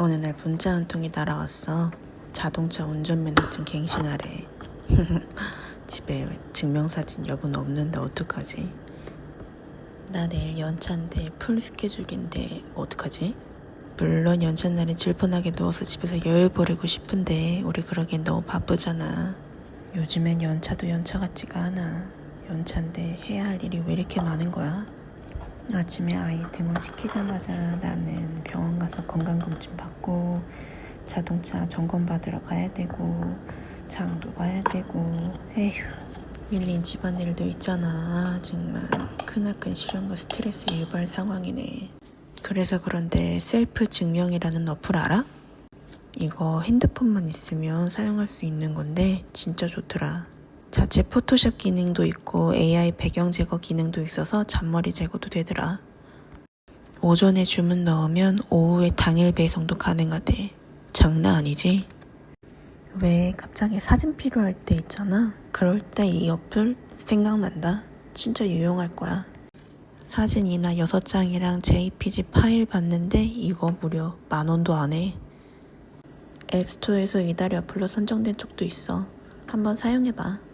어느 날 문자 한 통이 날아왔어. 자동차 운전면허증 갱신하래. 집에 증명사진 여부는 없는데 어떡하지? 나 내일 연차인데 풀 스케줄인데 어떡하지? 물론 연차 날에 질펀하게 누워서 집에서 여유 부리고 싶은데 우리 그러기엔 너무 바쁘잖아. 요즘엔 연차도 연차 같지가 않아. 연차인데 해야 할 일이 왜 이렇게 많은 거야? 아침에 아이 등원 시키자마자 나는 병원 가서 건강검진 받고 자동차 점검 받으러 가야 되고 장도 봐야 되고. 에휴 밀린 집안일도 있잖아. 아, 정말 크나큰 실험과 스트레스 유발 상황이네. 그래서 그런데 셀프 증명이라는 어플 알아? 이거 핸드폰만 있으면 사용할 수 있는 건데 진짜 좋더라 자체 포토샵 기능도 있고 AI 배경 제거 기능도 있어서 잔머리 제거도 되더라. 오전에 주문 넣으면 오후에 당일 배송도 가능하대. 장난 아니지? 왜 갑자기 사진 필요할 때 있잖아? 그럴 때 이 어플 생각난다. 진짜 유용할 거야. 사진이나 6장이랑 JPG 파일 받는데 이거 무려 만 원도 안 해. 앱스토어에서 이달의 어플로 선정된 쪽도 있어. 한번 사용해봐.